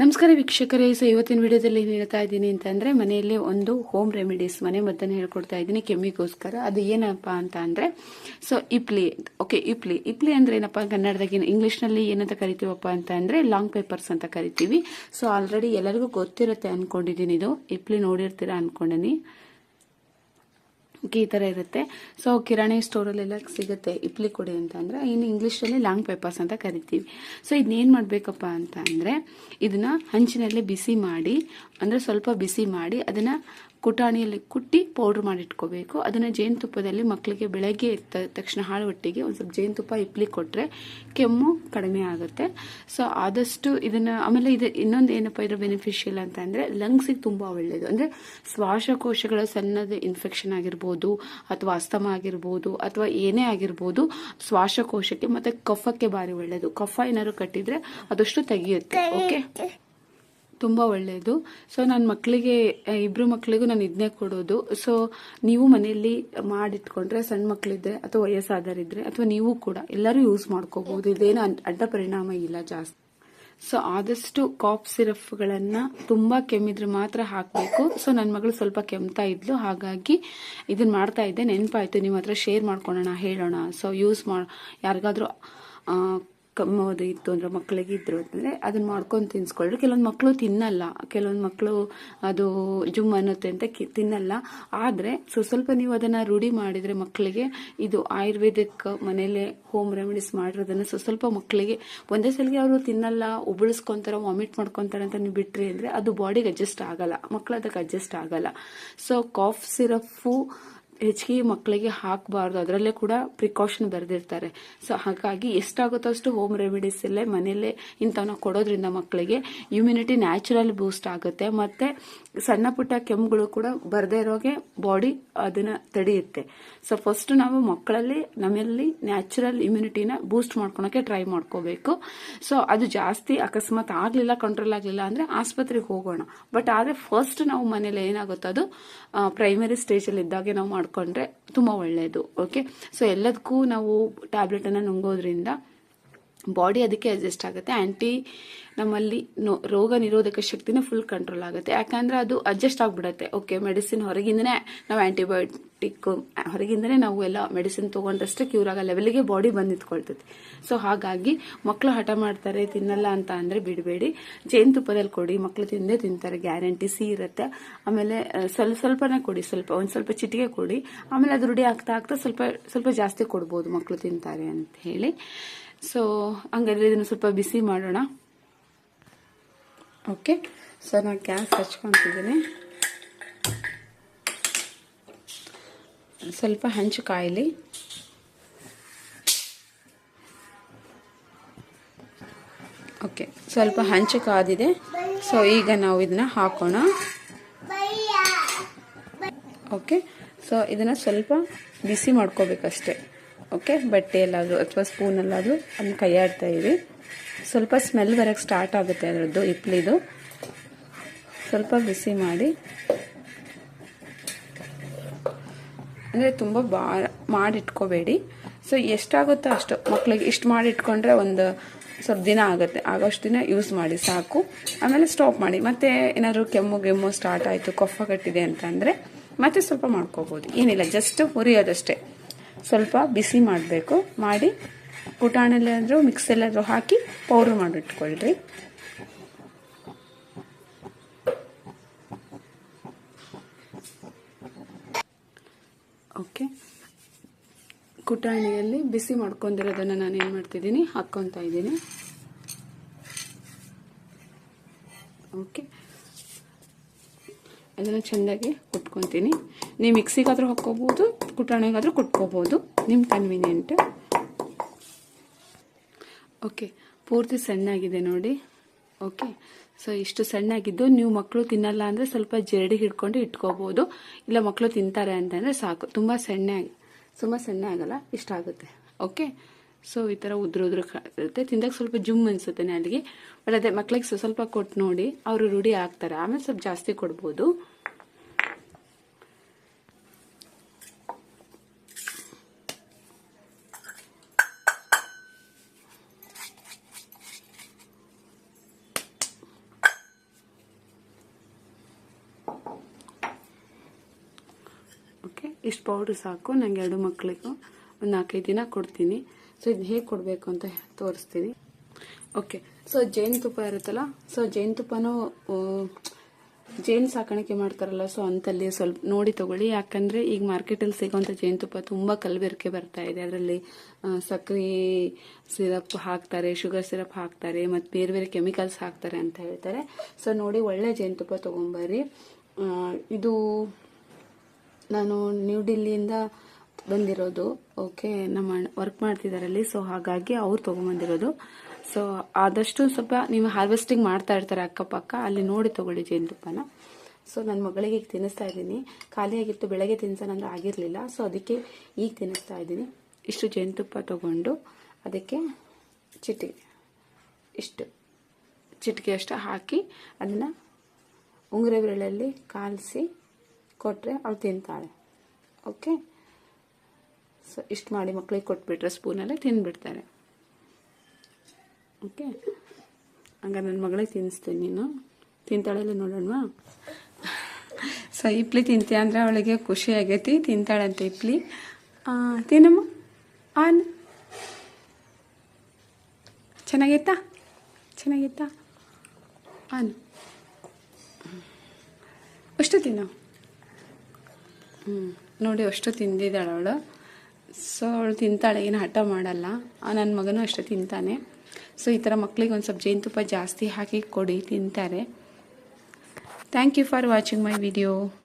ನಮಸ್ಕಾರ ವೀಕ್ಷಕರೇ ಸೊ ಇವತ್ತಿನ ವಿಡಿಯೋದಲ್ಲಿ ಏನು ಹೇಳ್ತಾ ಇದ್ದೀನಿ ಅಂತಂದ್ರೆ ಮನೆಯಲ್ಲಿ ಒಂದು ಹೋಮ್ ರೆಮಿಡೀಸ್ ಮನೆ ಮದ್ದನ್ನು ಹೇಳ್ಕೊಡ್ತಾ ಇದ್ದೀನಿ ಕೆಮ್ಮಿಗೋಸ್ಕರ. ಅದು ಏನಪ್ಪ ಅಂತ ಅಂದರೆ ಸೊ ಇಪ್ಲಿ ಓಕೆ ಇಪ್ಲಿ. ಇಪ್ಲಿ ಅಂದ್ರೆ ಏನಪ್ಪ, ಕನ್ನಡದಾಗ ಇಂಗ್ಲಿಷ್ನಲ್ಲಿ ಏನಂತ ಕರಿತೀವಪ್ಪ ಅಂತ ಅಂದರೆ ಲಾಂಗ್ ಪೇಪರ್ಸ್ ಅಂತ ಕರಿತೀವಿ. ಸೊ ಆಲ್ರೆಡಿ ಎಲ್ಲರಿಗೂ ಗೊತ್ತಿರುತ್ತೆ ಅನ್ಕೊಂಡಿದ್ದೀನಿ ಇದು. ಇಪ್ಲಿ ನೋಡಿರ್ತೀರಾ ಅನ್ಕೊಂಡಿನಿ. ಈ ಥರ ಇರುತ್ತೆ. ಸೊ ಕಿರಾಣಿ ಸ್ಟೋರಲ್ಲೆಲ್ಲ ಸಿಗುತ್ತೆ. ಇಪ್ಲಿ ಕೊಡಿ ಅಂತ ಅಂದರೆ ಇನ್ನು ಇಂಗ್ಲೀಷಲ್ಲಿ ಲಾಂಗ್ ಪೇಪರ್ಸ್ ಅಂತ ಕರಿತೀವಿ. ಸೊ ಇದನ್ನೇನು ಮಾಡಬೇಕಪ್ಪ ಅಂತ ಅಂದರೆ, ಇದನ್ನು ಹಂಚಿನಲ್ಲಿ ಬಿಸಿ ಮಾಡಿ, ಅಂದರೆ ಸ್ವಲ್ಪ ಬಿಸಿ ಮಾಡಿ, ಅದನ್ನು ಕುಟಾಣಿಯಲ್ಲಿ ಕುಟ್ಟಿ ಪೌಡ್ರ್ ಮಾಡಿ ಇಟ್ಕೋಬೇಕು ಅದನ್ನು ಜೇನುತುಪ್ಪದಲ್ಲಿ ಮಕ್ಕಳಿಗೆ ಬೆಳಗ್ಗೆ ಎದ್ದ ತಕ್ಷಣ ಹಾಳು ಹೊಟ್ಟಿಗೆ ಒಂದು ಸ್ವಲ್ಪ ಜೇನುತುಪ್ಪ ಇಪ್ಲಿ ಕೊಟ್ಟರೆ ಕೆಮ್ಮು ಕಡಿಮೆ ಆಗುತ್ತೆ. ಸೊ ಆದಷ್ಟು ಇದನ್ನು, ಆಮೇಲೆ ಇದು ಇನ್ನೊಂದು ಏನಪ್ಪ ಇದ್ರ ಬೆನಿಫಿಷಿಯಲ್ ಅಂತ ಅಂದರೆ ಲಂಗ್ಸಿಗೆ ತುಂಬ ಒಳ್ಳೆಯದು ಅಂದರೆ ಶ್ವಾಸಕೋಶಗಳ ಸಣ್ಣದ ಇನ್ಫೆಕ್ಷನ್ ಆಗಿರ್ಬೋದು ಅಥವಾ ಅಸ್ತಮ ಆಗಿರ್ಬೋದು ಅಥವಾ ಏನೇ ಆಗಿರ್ಬೋದು ಶ್ವಾಸಕೋಶಕ್ಕೆ ಮತ್ತು ಕಫಕ್ಕೆ ಭಾರಿ ಒಳ್ಳೆಯದು ಕಫ ಏನಾದ್ರು ಕಟ್ಟಿದರೆ ಅದಷ್ಟು ತೆಗೆಯುತ್ತೆ. ಓಕೆ ತುಂಬ ಒಳ್ಳೆಯದು ಸೊ ನನ್ನ ಮಕ್ಕಳಿಗೆ ಇಬ್ಬರು ಮಕ್ಕಳಿಗೂ ನಾನು ಇದನ್ನೇ ಕೊಡೋದು. ಸೊ ನೀವು ಮನೆಯಲ್ಲಿ ಮಾಡಿಟ್ಕೊಂಡ್ರೆ ಸಣ್ಣ ಮಕ್ಕಳಿದ್ರೆ ಅಥವಾ ವಯಸ್ಸಾದರಿದ್ರೆ, ಅಥವಾ ನೀವು ಕೂಡ ಎಲ್ಲರೂ ಯೂಸ್ ಮಾಡ್ಕೋಬಹುದು ಇದೇನು ಅಡ್ಡ ಪರಿಣಾಮ ಇಲ್ಲ ಜಾಸ್ತಿ. ಸೊ ಆದಷ್ಟು ಕಾಫ್ ಸಿರಫ್ಗಳನ್ನು ತುಂಬ ಕೆಮ್ಮಿದ್ರೆ ಮಾತ್ರ ಹಾಕಬೇಕು. ಸೊ ನನ್ನ ಮಗಳು ಸ್ವಲ್ಪ ಕೆಮ್ತಾ ಇದ್ಲು. ಹಾಗಾಗಿ ಇದನ್ನ ಮಾಡ್ತಾ ಇದ್ದೆ. ನೆನಪಾಯ್ತು. ನಿಮ್ಮ ಹತ್ರ ಶೇರ್ ಮಾಡ್ಕೊಳ್ಳೋಣ ಹೇಳೋಣ. ಸೊ ಯೂಸ್ ಮಾ, ಯಾರಿಗಾದ್ರೂ ಕಮ್ಮೋದು ಇತ್ತು ಅಂದ್ರೆ ಮಕ್ಕಳಿಗೆ ಇದ್ರು ಅಂತಂದ್ರೆ ಅದನ್ನ ಮಾಡ್ಕೊಂಡು ತಿನ್ಸ್ಕೊಳ್ರಿ. ಕೆಲವೊಂದು ಮಕ್ಕಳು ತಿನ್ನಲ್ಲ. ಕೆಲವೊಂದು ಮಕ್ಕಳು ಅದು ಜುಮ್ ಅನ್ನುತ್ತೆ ಅಂತ ತಿನ್ನಲ್ಲ. ಆದ್ರೆ ಸೊ, ಸ್ವಲ್ಪ ನೀವು ಅದನ್ನ ರೂಢಿ ಮಾಡಿದ್ರೆ ಮಕ್ಕಳಿಗೆ ಇದು ಆಯುರ್ವೇದಿಕ್ ಮನೆಯಲ್ಲೇ ಹೋಮ್ ರೆಮಿಡೀಸ್ ಮಾಡಿರೋದನ್ನ ಸೊ, ಸ್ವಲ್ಪ ಮಕ್ಕಳಿಗೆ ಒಂದೇ ಸಲಿಗೆ ಅವರು ತಿನ್ನಲ್ಲ, ಉಬಳಿಸ್ಕೊಂತಾರ ವಾಮಿಟ್ ಮಾಡ್ಕೊತಾರೆ ಅಂತ ನೀವು ಬಿಟ್ರಿ ಅಂದ್ರೆ ಅದು ಬಾಡಿಗೆ ಅಡ್ಜಸ್ಟ್ ಆಗಲ್ಲ. ಮಕ್ಕಳು ಅದಕ್ಕೆ ಅಡ್ಜಸ್ಟ್ ಆಗಲ್ಲ. ಸೊ ಕಾಫ್ ಸಿರಫು ಹೆಚ್ಚಿಗೆ ಮಕ್ಕಳಿಗೆ ಹಾಕಬಾರ್ದು. ಅದರಲ್ಲೇ ಕೂಡ ಪ್ರಿಕಾಷನ್ ಬರೆದಿರ್ತಾರೆ. ಸೊ ಹಾಗಾಗಿ ಎಷ್ಟಾಗುತ್ತೋ ಅಷ್ಟು ಹೋಮ್ ರೆಮಿಡೀಸ್ ಅಲ್ಲೇ ಮನೆಯಲ್ಲೇ ಇಂಥವನ್ನ ಕೊಡೋದ್ರಿಂದ ಮಕ್ಕಳಿಗೆ ಇಮ್ಯುನಿಟಿ ನ್ಯಾಚುರಲ್ ಬೂಸ್ಟ್ ಆಗುತ್ತೆ. ಮತ್ತೆ ಸಣ್ಣ ಪುಟ್ಟ ಕೆಮ್ಮುಗಳು ಕೂಡ ಬರದೇ ಇರೋಗೆ ಬಾಡಿ ಅದನ್ನ ತಡೆಯುತ್ತೆ. ಸೊ ಫಸ್ಟ್ ನಾವು ಮಕ್ಕಳಲ್ಲಿ, ನಮ್ಮಲ್ಲಿ ನ್ಯಾಚುರಲ್ ಇಮ್ಯುನಿಟಿನ ಬೂಸ್ಟ್ ಮಾಡ್ಕೊಳಕ್ಕೆ ಟ್ರೈ ಮಾಡ್ಕೋಬೇಕು. ಸೊ ಅದು ಜಾಸ್ತಿ ಅಕಸ್ಮಾತ್ ಆಗಲಿಲ್ಲ ಕಂಟ್ರೋಲ್ ಆಗಲಿಲ್ಲ ಅಂದ್ರೆ ಆಸ್ಪತ್ರೆಗೆ ಹೋಗೋಣ. ಬಟ್ ಆದರೆ ಫಸ್ಟ್ ನಾವು ಮನೇಲಿ ಏನಾಗುತ್ತೋ ಅದು ಪ್ರೈಮರಿ ಸ್ಟೇಜಲ್ಲಿ ಇದ್ದಾಗೆ ನಾವು ಮಾಡ್ಕೊಂಡ್ರೆ ತುಂಬ ಒಳ್ಳೆಯದು ಓಕೆ ಸೊ ಎಲ್ಲದಕ್ಕೂ ನಾವು ಟ್ಯಾಬ್ಲೆಟನ್ನು ನುಂಗೋದ್ರಿಂದ ಬಾಡಿ ಅದಕ್ಕೆ ಅಡ್ಜಸ್ಟ್ ಆಗುತ್ತೆ. ಆಂಟಿ ನಮ್ಮಲ್ಲಿ ನೋ- ರೋಗ ನಿರೋಧಕ ಶಕ್ತಿನೇ ಫುಲ್ ಕಂಟ್ರೋಲ್ ಆಗುತ್ತೆ. ಯಾಕಂದ್ರೆ ಅದು ಅಡ್ಜಸ್ಟ್ ಆಗಿಬಿಡತ್ತೆ. ಓಕೆ ಮೆಡಿಸಿನ್ ಹೊರಗಿಂದನೇ ನಾವು ಆಂಟಿಬಯೋಟಿಕ್ ಹೊರಗಿಂದನೇ ನಾವು ಎಲ್ಲ ಮೆಡಿಸಿನ್ ತೊಗೊಂಡಷ್ಟೇ ಕ್ಯೂರ್ ಆಗೋ ಲೆವೆಲ್ಗೆ ಬಾಡಿ ಬಂದು ನಿಂತ್ಕೊಳ್ತೈತಿ ಸೊ ಹಾಗಾಗಿ ಮಕ್ಕಳು ಹಠ ಮಾಡ್ತಾರೆ, ತಿನ್ನಲ್ಲ ಅಂತ ಅಂದರೆ ಬಿಡಬೇಡಿ. ಜೇನುತುಪ್ಪದಲ್ಲಿ ಕೊಡಿ ಮಕ್ಕಳು ತಿಂದೇ ತಿಂತಾರೆ ಗ್ಯಾರಂಟಿ ಸಿ ಇರುತ್ತೆ. ಆಮೇಲೆ ಸ್ವಲ್ಪ ಸ್ವಲ್ಪನೇ ಕೊಡಿ, ಸ್ವಲ್ಪ, ಒಂದು ಸ್ವಲ್ಪ ಚಿಟಿಗೆ ಕೊಡಿ. ಆಮೇಲೆ ಅದು ರೂಢಿ ಆಗ್ತಾ ಆಗ್ತಾ ಸ್ವಲ್ಪ ಸ್ವಲ್ಪ ಜಾಸ್ತಿ ಕೊಡ್ಬೋದು ಮಕ್ಕಳು ತಿಂತಾರೆ ಅಂತ ಹೇಳಿ. ಸೊ ಹಂಗಾದ್ರೆ ಇದನ್ನು ಸ್ವಲ್ಪ ಬಿಸಿ ಮಾಡೋಣ. ಓಕೆ ಸೊ ನಾನು ಗ್ಯಾಸ್ ಹಚ್ಕೊತಿದ್ದೀನಿ. ಸ್ವಲ್ಪ ಹಂಚು ಕಾಯಲಿ. ಓಕೆ ಸ್ವಲ್ಪ ಹಂಚು ಕಾದಿದೆ. ಸೊ ಈಗ ನಾವು ಇದನ್ನ ಹಾಕೋಣ. ಓಕೆ ಸೊ ಇದನ್ನ ಸ್ವಲ್ಪ ಬಿಸಿ ಮಾಡ್ಕೋಬೇಕಷ್ಟೆ. ಓಕೆ ಬಟ್ಟೆಯಲ್ಲಾದರೂ ಅಥವಾ ಸ್ಪೂನಲ್ಲಾದರೂ ಅದನ್ನು ಕೈಯಾಡ್ತಾ ಇರಿ. ಸ್ವಲ್ಪ ಸ್ಮೆಲ್ ಬರೋಕ್ಕೆ ಸ್ಟಾರ್ಟ್ ಆಗುತ್ತೆ ಅದರದ್ದು, ಇಪ್ಲಿದು. ಸ್ವಲ್ಪ ಬಿಸಿ ಮಾಡಿ. ಅಂದರೆ ತುಂಬ ಬಾ, ಮಾಡಿಟ್ಕೋಬೇಡಿ. ಸೊ ಎಷ್ಟಾಗುತ್ತೋ ಅಷ್ಟು ಮಕ್ಕಳಿಗೆ ಇಷ್ಟು ಮಾಡಿಟ್ಕೊಂಡ್ರೆ ಒಂದು ಸ್ವಲ್ಪ ದಿನ ಆಗುತ್ತೆ. ಆಗೋಷ್ಟು ದಿನ ಯೂಸ್ ಮಾಡಿ, ಸಾಕು. ಆಮೇಲೆ ಸ್ಟಾಪ್ ಮಾಡಿ. ಮತ್ತೆ ಏನಾದರೂ ಕೆಮ್ಮು ಗೆಮ್ಮು ಸ್ಟಾರ್ಟ್ ಆಯಿತು, ಕಫ ಕಟ್ಟಿದೆ ಅಂತಂದರೆ ಮತ್ತೆ ಸ್ವಲ್ಪ ಮಾಡ್ಕೋಬೋದು. ಏನಿಲ್ಲ ಜಸ್ಟ್ ಹುರಿಯೋದಷ್ಟೇ. ಸ್ವಲ್ಪ ಬಿಸಿ ಮಾಡಬೇಕು. ಮಾಡಿ ಪುಟಾಣಲ್ಲಾದರೂ ಮಿಕ್ಸಲ್ಲಾದರೂ ಹಾಕಿ ಪೌಡ್ರ್ ಮಾಡಿಟ್ಕೊಳ್ರಿ. ಓಕೆ ಕುಟಾಣಿಯಲ್ಲಿ ಬಿಸಿ ಮಾಡ್ಕೊಂಡಿರೋದನ್ನು ನಾನು ಏನು ಮಾಡ್ತಿದ್ದೀನಿ? ಹಾಕ್ಕೊತಾ ಇದ್ದೀನಿ. ಓಕೆ ಅದನ್ನು ಚೆಂದಾಗಿ ಕುಟ್ಕೊತೀನಿ. ನೀವು ಮಿಕ್ಸಿಗಾದರೂ ಹಾಕ್ಕೋಬೋದು, ಕುಟಾಣಿಗಾದರೂ ಕುಟ್ಕೋಬೋದು. ನಿಮ್ಮ ಕನ್ವೀನಿಯೆಂಟ್ ಓಕೆ, ಪೂರ್ತಿ ಸಣ್ಣಾಗಿದೆ ನೋಡಿ. ಓಕೆ, ಸೊ ಇಷ್ಟು ಸಣ್ಣಾಗಿದ್ದು ನೀವು ಮಕ್ಕಳು ತಿನ್ನಲ್ಲ ಅಂದರೆ ಸ್ವಲ್ಪ ಜರಡಿ ಹಿಡ್ಕೊಂಡು ಇಟ್ಕೋಬೋದು. ಇಲ್ಲ ಮಕ್ಕಳು ತಿಂತಾರೆ ಅಂತಂದರೆ ಸಾಕು. ತುಂಬ ಸಣ್ಣ ತುಂಬ ಸಣ್ಣ ಆಗಲ್ಲ, ಇಷ್ಟ ಆಗುತ್ತೆ. ಓಕೆ, ಸೊ ಈ ಥರ ಉದ್ರ ಉದ್ರ ಇರುತ್ತೆ ತಿಂದಾಗ ಸ್ವಲ್ಪ ಜುಮ್ ಅನಿಸುತ್ತೆ ನಾಲಿಗೆ. ಬಟ್ ಅದೇ ಮಕ್ಳಿಗೆ ಸ್ವ- ಸ್ವಲ್ಪ ಕೊಟ್ಟು ನೋಡಿ, ಅವರು ರೂಢಿ ಆಗ್ತಾರೆ. ಆಮೇಲೆ ಸ್ವಲ್ಪ ಜಾಸ್ತಿ ಕೊಡ್ಬೋದು. ಇಷ್ಟು ಪೌಡ್ರ್ ಸಾಕು, ನಂಗೆ ಎರಡು ಮಕ್ಕಳಿಗೂ ಒಂದು ನಾಲ್ಕೈದು ದಿನ ಕೊಡ್ತೀನಿ. ಸೊ ಇದು ಹೇಗೆ ಕೊಡಬೇಕು ಅಂತ ತೋರಿಸ್ತೀನಿ. ಓಕೆ ಸೊ ಜೇನುತುಪ್ಪ ಇರುತ್ತಲ್ಲ ಸೊ ಜೇನುತುಪ್ಪನೂ ಜೇನು ಸಾಕಾಣಿಕೆ ಮಾಡ್ತಾರಲ್ಲ ಸೊ ಅಂತಲ್ಲಿ ಸ್ವಲ್ಪ ನೋಡಿ ತಗೊಳ್ಳಿ. ಯಾಕಂದರೆ ಈಗ ಮಾರ್ಕೆಟಲ್ಲಿ ಸಿಗೋಂಥ ಜೇನುತುಪ್ಪ ತುಂಬ ಕಲಬೆರಕೆ ಬರ್ತಾ ಇದೆ. ಅದರಲ್ಲಿ ಸಕ್ಕರೆ ಸಿರಪ್ ಹಾಕ್ತಾರೆ, ಶುಗರ್ ಸಿರಪ್ ಹಾಕ್ತಾರೆ, ಮತ್ತು ಬೇರೆ ಬೇರೆ ಕೆಮಿಕಲ್ಸ್ ಹಾಕ್ತಾರೆ ಅಂತ ಹೇಳ್ತಾರೆ. ಸೊ ನೋಡಿ ಒಳ್ಳೆ ಜೇನುತುಪ್ಪ ತೊಗೊಂಬರ್ರಿ. ಇದು ನಾನು ನ್ಯೂ ಡೆಲ್ಲಿಯಿಂದ ಬಂದಿರೋದು. ಓಕೆ ನಮ್ಮ ವರ್ಕ್ ಮಾಡ್ತಿದ್ದಾರಲ್ಲಿ ಸೊ ಹಾಗಾಗಿ ಅವ್ರು ತೊಗೊಂಬಂದಿರೋದು ಸೊ ಆದಷ್ಟು ಸ್ವಲ್ಪ ನೀವು ಹಾರ್ವೆಸ್ಟಿಂಗ್ ಮಾಡ್ತಾ ಇರ್ತಾರೆ ಅಕ್ಕಪಕ್ಕ. ಅಲ್ಲಿ ನೋಡಿ ತಗೊಳ್ಳಿ ಜೇನುತುಪ್ಪನ. ಸೊ ನನ್ನ ಮಗಳಿಗೆ ಈಗ ತಿನ್ನಿಸ್ತಾ ಇದ್ದೀನಿ. ಖಾಲಿಯಾಗಿತ್ತು ಬೆಳಗ್ಗೆ ತಿನ್ಸೋಣ ಅಂದ್ರೆ ಆಗಿರಲಿಲ್ಲ. ಸೊ ಅದಕ್ಕೆ ಈಗ ತಿನ್ನಿಸ್ತಾ ಇದ್ದೀನಿ. ಇಷ್ಟು ಜೇನುತುಪ್ಪ ತಗೊಂಡು ಅದಕ್ಕೆ ಚಿಟಿಕೆ. ಇಷ್ಟು. ಚಿಟಿಕೆ ಅಷ್ಟು ಹಾಕಿ ಅದನ್ನು ಉಂಗುರ ಬೆರಳಲ್ಲಿ ಕಾಲಿಸಿ ಕೊಟ್ಟರೆ ಅವಳು ತಿಂತಾಳೆ. ಓಕೆ ಸೊ ಇಷ್ಟು ಮಾಡಿ ಮಕ್ಕಳಿಗೆ ಕೊಟ್ಬಿಟ್ರೆ ಸ್ಪೂನಲ್ಲೇ ತಿಂದ್ಬಿಡ್ತಾರೆ ಓಕೆ ಹಂಗಾರೆ ನನ್ನ ಮಗಳಿಗೆ ತಿನ್ನಿಸ್ತೀನಿ ನೀನು. ತಿಂತಾಳೆಲ್ಲ ನೋಡೋಣವಾ? ಸೊ ಇಪ್ಲಿ ತಿಂತೀಯ ಅಂದರೆ ಅವಳಿಗೆ ಖುಷಿ ಆಗೈತಿ. ತಿಂತಾಳಂತೆ ಇಪ್ಲಿ. ತಿನ್ನಮ್ಮ. ಆನ್. ಚೆನ್ನಾಗೈತಾ? ಚೆನ್ನಾಗೈತಾ? ಆನ್. ಅಷ್ಟು ತಿನ್ನು. ನೋಡಿ, ಅಷ್ಟು ತಿಂದಿದ್ದಾಳೆ ಅವಳು. ಸೊ ಅವಳು ತಿಂತಾಳೆ, ಏನು ಹಠ ಮಾಡಲ್ಲ. ನನ್ನ ಮಗನೂ ಅಷ್ಟು ತಿಂತಾನೆ. ಸೊ ಈ ಥರ ಮಕ್ಳಿಗೆ ಒಂದು ಸ್ವಲ್ಪ ಜೇನುತುಪ್ಪ ಜಾಸ್ತಿ ಹಾಕಿ ಕೊಡಿ, ತಿಂತಾರೆ. Thank you for watching my video